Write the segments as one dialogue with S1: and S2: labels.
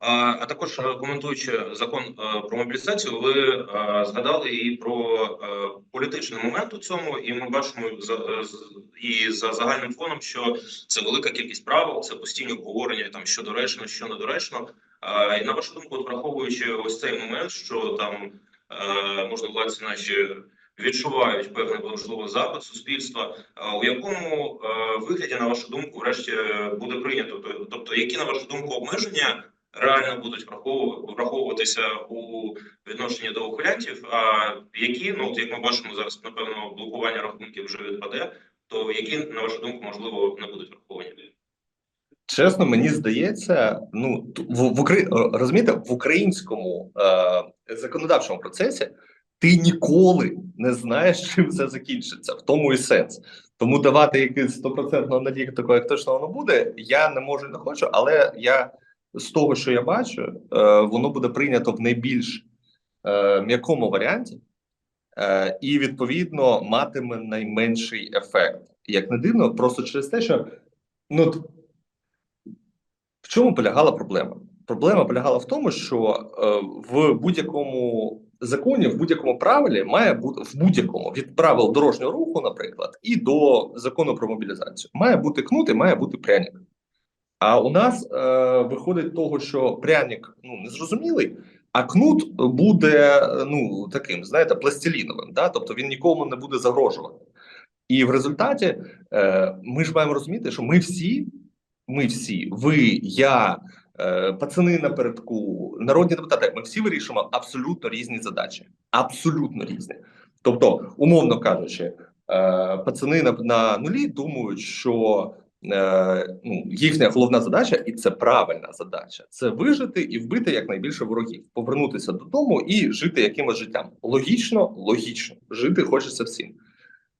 S1: А, також е, коментуючи закон е, про мобілізацію, ви е, згадали і про політичний момент у цьому, і ми бачимо і за загальним фоном, що це велика кількість правил, це постійні обговорення там що доречно, що недоречно. І на вашу думку, враховуючи ось цей момент, що там можна владці наші відчувають певний можливо запит суспільства. У якому вигляді, на вашу думку, врешті буде прийнято? Тобто, які на вашу думку обмеження реально будуть врахову- враховуватися у відношенні до ухилянтів? А які, ну от як ми бачимо зараз, напевно, блокування рахунків вже відпаде, то які, на вашу думку, можливо, не будуть враховані?
S2: Чесно, мені здається, ну в, в Украї... розумієте, в українському е, законодавчому процесі ти ніколи не знаєш, чим це закінчиться. В тому і сенс. Тому давати якийсь стопроцентного надію такого, як точно воно буде, я не можу не хочу, але я з того, що я бачу, е, воно буде прийнято в найбільш е, м'якому варіанті, е, і відповідно матиме найменший ефект. Як не дивно, просто через те, що ну. в чому полягала проблема? Проблема полягала в тому, що в будь-якому законі, в будь-якому правилі має бути в будь-якому від правил дорожнього руху, наприклад, і до закону про мобілізацію має бути кнут і має бути пряник. А у нас е, виходить того, що пряник ну незрозумілий, а кнут буде ну таким, знаєте, пластиліновим, да? тобто він нікому не буде загрожувати. І в результаті е, ми ж маємо розуміти, що ми всі ми всі, ви, я, е, пацани напередку, народні депутати, ми всі вирішуємо абсолютно різні задачі. Абсолютно різні. Тобто, умовно кажучи, е, пацани на, на нулі думають, що ну, їхня головна задача, і це правильна задача, це вижити і вбити якнайбільше ворогів, повернутися додому і жити якимось життям. Логічно, логічно, жити хочеться всім.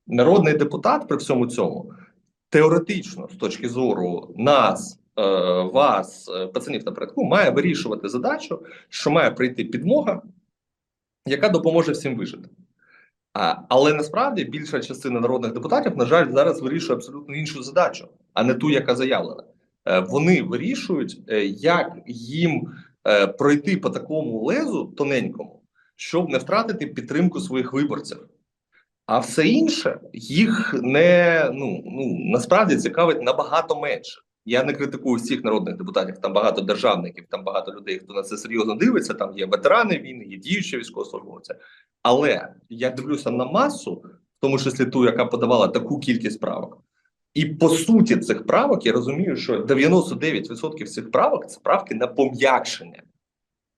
S2: Народний депутат при всьому цьому теоретично, з точки зору нас, е, вас, е, пацанів напередку, має вирішувати задачу, що має прийти підмога, яка допоможе всім вижити. Але насправді більша частина народних депутатів, на жаль, зараз вирішує абсолютно іншу задачу, а не ту, яка заявлена. Е, вони вирішують, е, як їм е, пройти по такому лезу тоненькому, щоб не втратити підтримку своїх виборців. А все інше їх не ну ну насправді цікавить набагато менше. Я не критикую всіх народних депутатів. Там багато державників, там багато людей, хто на це серйозно дивиться. Там є ветерани війни, є діючі військовослужбовці. Але я дивлюся на масу, в тому числі ту, яка подавала таку кількість правок. І по суті цих правок я розумію, що 99% цих правок це правки на пом'якшення.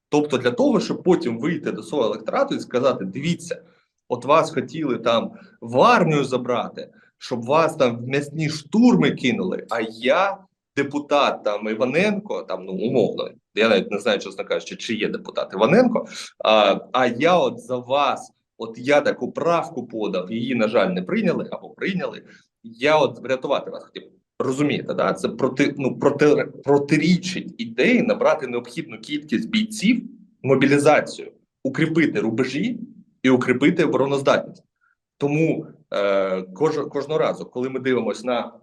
S2: Тобто для того, щоб потім вийти до свого електорату і сказати: дивіться, от вас хотіли там в армію забрати, щоб вас там в м'ясні штурми кинули. А я, депутат там Іваненко, там ну умовно, я навіть не знаю, чесно кажучи, чи є депутат Іваненко. А, а я от за вас, от я таку правку подав, її, на жаль, не прийняли або прийняли. Я от врятувати вас хотів. Розумієте, да? це проти ну проти протирічить ідеї набрати необхідну кількість бійців, мобілізацію, укріпити рубежі і укріпити обороноздатність. Тому е, кож, кожного разу, коли ми дивимося на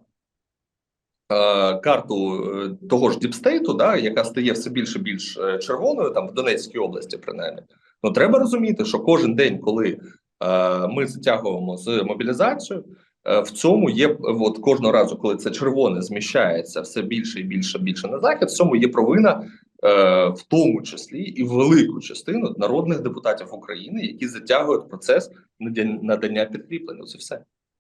S2: карту е, того ж Діпстейту, да, яка стає все більше більш е, червоною, там в Донецькій області, принаймні, ну треба розуміти, що кожен день, коли е, ми затягуємо з мобілізацією, е, в цьому є от кожного разу, коли це червоне зміщається все більше і більше більше на захід, в цьому є провина е, в тому числі і велику частину народних депутатів України, які затягують процес надання підкріплення. Це все.